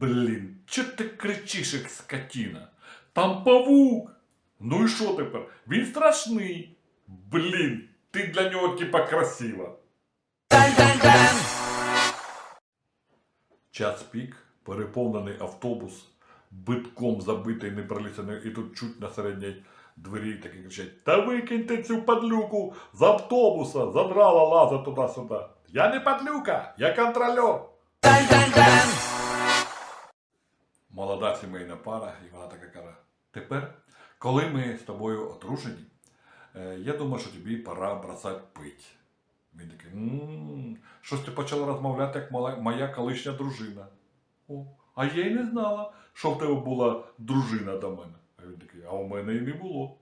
Блін, чо ти кричиш, як скотіна? Там павук. Ну і що тепер? Він страшний. Блін, ти для нього типа красива. Час пік, переповнений автобус, битком забитий непролісаний, і тут чуть на середній двері такі кричать: Та викиньте цю падлюку з автобуса, задрала лаза туди-сюди. Я не падлюка, я контрольор. Молода сімейна пара, і вона така каже: Тепер, коли ми з тобою одружені, е, я думаю, що тобі пора бросати пить. Він такий, «М, щось ти почала розмовляти, як моя колишня дружина. О, а я й не знала, що в тебе була дружина до мене. А він такий, а у мене і не було.